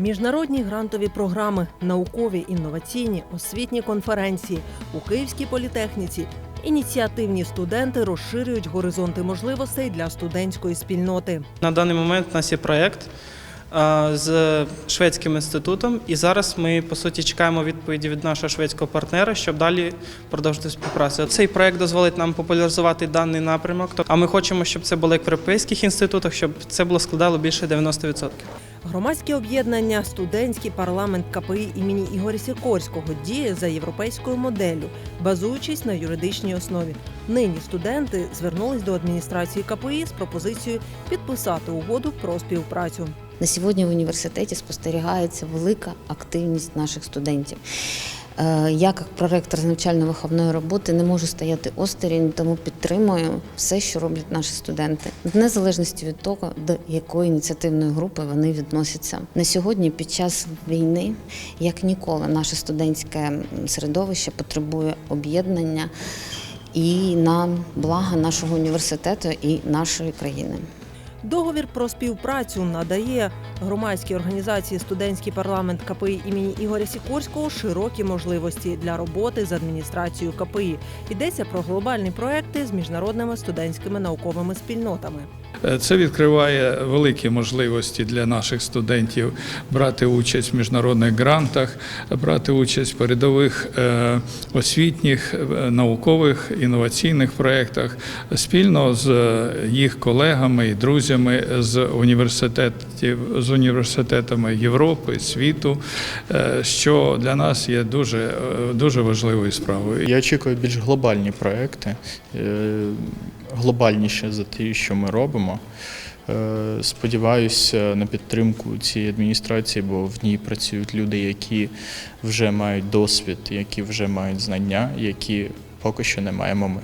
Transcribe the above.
Міжнародні грантові програми, наукові, інноваційні, освітні конференції у Київській політехніці. Ініціативні студенти розширюють горизонти можливостей для студентської спільноти. На даний момент у нас є проєкт з шведським інститутом, і зараз ми по суті чекаємо відповіді від нашого шведського партнера, щоб далі продовжити співпрацю. Цей проєкт дозволить нам популяризувати даний напрямок. А ми хочемо, щоб це було як в європейських інститутах, щоб це було складало більше 90%. Громадське об'єднання Студентський парламент КПІ імені Ігоря Сікорського діє за європейською моделлю, базуючись на юридичній основі. Нині студенти звернулись до адміністрації КПІ з пропозицією підписати угоду про співпрацю. На сьогодні в університеті спостерігається велика активність наших студентів. Е, Я, як проректор з навчально-виховної роботи, не можу стояти осторонь, тому підтримую все, що роблять наші студенти, в незалежності від того, до якої ініціативної групи вони відносяться. На сьогодні, під час війни, як ніколи, наше студентське середовище потребує об'єднання і на благо нашого університету і нашої країни. Договір про співпрацю надає громадській організації Студентський парламент КПІ імені Ігоря Сікорського широкі можливості для роботи з адміністрацією КПІ. Йдеться про глобальні проекти з міжнародними студентськими науковими спільнотами. Е, Це відкриває великі можливості для наших студентів брати участь в міжнародних грантах, брати участь в передових е, освітніх, е, наукових інноваційних проєктах спільно з їх колегами і друзями з університетів з університетами Європи, світу, е, що для нас є дуже, е, дуже важливою справою. Я очікую більш глобальні проекти, е, глобальніше за те, що ми робимо. Сподіваюся на підтримку цієї адміністрації, бо в ній працюють люди, які вже мають досвід, які вже мають знання, які поки що не маємо ми.